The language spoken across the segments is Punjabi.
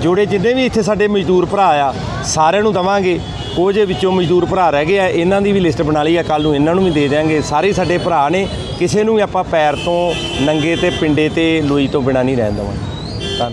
ਜੋੜੇ ਜਿੰਨੇ ਵੀ ਇੱਥੇ ਸਾਡੇ ਮਜ਼ਦੂਰ ਭਰਾ ਆ, ਸਾਰਿਆਂ ਨੂੰ ਦਵਾਂਗੇ। ਕੁਝ ਵਿੱਚੋਂ ਮਜ਼ਦੂਰ ਭਰਾ ਰਹਿ ਗਏ ਆ, ਇਹਨਾਂ ਦੀ ਵੀ ਲਿਸਟ ਬਣਾ ਲਈ ਆ ਕੱਲ ਨੂੰ ਇਹਨਾਂ ਨੂੰ ਵੀ ਦੇ ਦਿਆਂਗੇ। ਸਾਰੇ ਸਾਡੇ ਭਰਾ ਨੇ, ਕਿਸੇ ਨੂੰ ਵੀ ਆਪਾਂ ਪੈਰ ਤੋਂ, ਨੰਗੇ ਤੇ ਪਿੰਡੇ ਤੇ ਲੋਈ ਤੋਂ ਬਿਨਾ ਨਹੀਂ ਰਹਿਣ ਦੇਵਾਂਗੇ।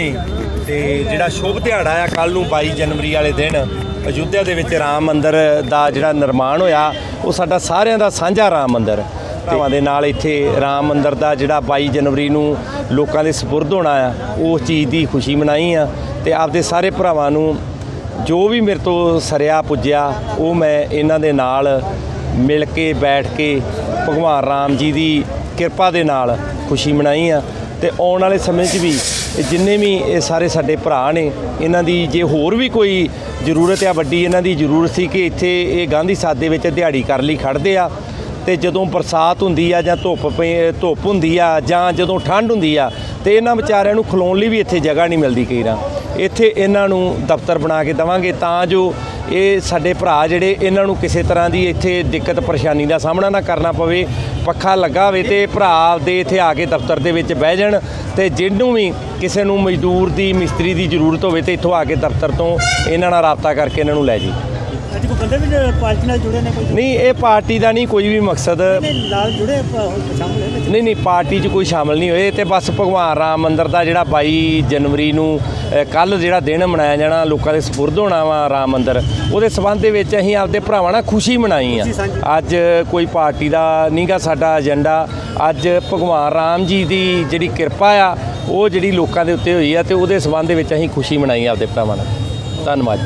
ਨੇ ਤੇ ਜਿਹੜਾ ਸ਼ੁਭ ਦਿਹਾੜਾ ਆ ਕੱਲ ਨੂੰ 22 ਜਨਵਰੀ ਵਾਲੇ ਦਿਨ, ਅਯੁੱਧਿਆ ਦੇ ਵਿੱਚ ਰਾਮ ਮੰਦਿਰ ਦਾ ਜਿਹੜਾ ਨਿਰਮਾਣ ਹੋਇਆ, ਉਹ ਸਾਡਾ ਸਾਰਿਆਂ ਦਾ ਸਾਂਝਾ ਰਾਮ ਮੰਦਿਰ ਭਰਾਵਾਂ ਦੇ ਨਾਲ ਇੱਥੇ ਰਾਮ ਮੰਦਿਰ ਦਾ ਜਿਹੜਾ 22 ਜਨਵਰੀ ਨੂੰ ਲੋਕਾਂ ਦੇ ਸਪੁਰਦ ਹੋਣਾ ਆ ਉਸ ਚੀਜ਼ ਦੀ ਖੁਸ਼ੀ ਮਨਾਈ ਆ ਤੇ ਆਪਦੇ ਸਾਰੇ ਭਰਾਵਾਂ ਨੂੰ ਜੋ ਵੀ ਮੇਰੇ ਤੋਂ ਸਰਿਆ ਪੁੱਜਿਆ, ਉਹ ਮੈਂ ਇਹਨਾਂ ਦੇ ਨਾਲ ਮਿਲ ਕੇ, ਬੈਠ ਕੇ ਭਗਵਾਨ ਰਾਮ ਜੀ ਦੀ ਕਿਰਪਾ ਦੇ ਨਾਲ ਖੁਸ਼ੀ ਮਨਾਈ ਆ ਤੇ ਆਉਣ ਵਾਲੇ ਸਮੇਂ 'ਚ ਵੀ ਜਿੰਨੇ ਵੀ ਇਹ ਸਾਰੇ ਸਾਡੇ ਭਰਾ ਨੇ, ਇਹਨਾਂ ਦੀ ਜੇ ਹੋਰ ਵੀ ਕੋਈ ਜ਼ਰੂਰਤ ਆ ਵੱਡੀ, ਇਹਨਾਂ ਦੀ ਜ਼ਰੂਰਤ ਸੀ ਕਿ ਇੱਥੇ ਇਹ ਗਾਂਧੀ ਸਾਧ ਦੇ ਵਿੱਚ ਦਿਹਾੜੀ ਕਰਨ ਲਈ ਖੜਦੇ ਆ ਤੇ ਜਦੋਂ ਬਰਸਾਤ ਹੁੰਦੀ ਆ ਜਾਂ ਧੁੱਪ ਪਈ ਧੁੱਪ ਹੁੰਦੀ ਆ ਜਾਂ ਜਦੋਂ ਠੰਡ ਹੁੰਦੀ ਆ, ਤੇ ਇਹਨਾਂ ਵਿਚਾਰਿਆਂ ਨੂੰ ਖਲੋਣ ਲਈ ਵੀ ਇੱਥੇ ਜਗ੍ਹਾ ਨਹੀਂ ਮਿਲਦੀ ਕਈ ਵਾਰ। ਇੱਥੇ ਇਹਨਾਂ ਨੂੰ ਦਫ਼ਤਰ ਬਣਾ ਕੇ ਦਵਾਂਗੇ ਤਾਂ ਜੋ ਇਹ ਸਾਡੇ ਭਰਾ ਜਿਹੜੇ ਇਹਨਾਂ ਨੂੰ ਕਿਸੇ ਤਰ੍ਹਾਂ ਦੀ ਇੱਥੇ ਦਿੱਕਤ ਪਰੇਸ਼ਾਨੀ ਦਾ ਸਾਹਮਣਾ ਨਾ ਕਰਨਾ ਪਵੇ, ਪੱਖਾ ਲੱਗਾ ਹੋਵੇ ਤੇ ਭਰਾ ਦੇ ਇੱਥੇ ਆ ਕੇ ਦਫ਼ਤਰ ਦੇ ਵਿੱਚ ਬਹਿ ਜਾਣ ਤੇ ਜਿਹਨੂੰ ਵੀ ਕਿਸੇ ਨੂੰ ਮਜ਼ਦੂਰ ਦੀ, ਮਿਸਤਰੀ ਦੀ ਜ਼ਰੂਰਤ ਹੋਵੇ ਤੇ ਇੱਥੋਂ ਆ ਕੇ ਦਫ਼ਤਰ ਤੋਂ ਇਹਨਾਂ ਨਾਲ ਰਾਬਤਾ ਕਰਕੇ ਇਹਨਾਂ ਨੂੰ ਲੈ ਜੀ ਅੱਜ ਕੋਈ ਬੰਦੇ ਵੀ ਨੇ ਪਾਰਟੀ ਨਾਲ ਜੁੜੇ ਨੇ ਕੋਈ? ਨਹੀਂ ਇਹ ਪਾਰਟੀ ਦਾ ਨਹੀਂ ਕੋਈ ਵੀ ਮਕਸਦ। ਨੇ ਨਾਲ ਜੁੜੇ ਪ- ਸ਼ਾਮਲ ਹੈ ਵਿੱਚ। ਨਹੀਂ ਨਹੀਂ ਪਾਰਟੀ 'ਚ ਕੋਈ ਸ਼ਾਮਲ ਨਹੀਂ ਹੋਏ। ਤੇ ਬਸ ਭਗਵਾਨ ਰਾਮ ਮੰਦਿਰ ਦਾ ਜਿਹੜਾ 22 ਜਨਵਰੀ ਨੂੰ ਕੱਲ ਜਿਹੜਾ ਦਿਨ ਮਨਾਇਆ ਜਾਣਾ ਲੋਕਾਂ ਦੇ ਸਪੁਰਦ ਹੋਣਾ ਵਾ ਰਾਮ ਮੰਦਿਰ ਉਹਦੇ ਸਬੰਧ ਦੇ ਵਿੱਚ ਅਸੀਂ ਆਪਦੇ ਭਰਾਵਾਂ ਨਾਲ ਖੁਸ਼ੀ ਮਨਾਈ ਆ। ਅੱਜ ਕੋਈ ਪਾਰਟੀ ਦਾ ਨਹੀਂਗਾ ਸਾਡਾ ਏਜੰਡਾ। ਅੱਜ ਭਗਵਾਨ ਰਾਮ ਜੀ ਦੀ ਜਿਹੜੀ ਕਿਰਪਾ ਆ ਉਹ ਜਿਹੜੀ ਲੋਕਾਂ ਦੇ ਉੱਤੇ ਹੋਈ ਆ ਤੇ ਉਹਦੇ ਸਬੰਧ ਦੇ ਵਿੱਚ ਅਸੀਂ ਖੁਸ਼ੀ ਮਨਾਈ ਆ ਆਪਦੇ ਭਰਾਵਾਂ ਨਾਲ। ਧੰਨਵਾਦ।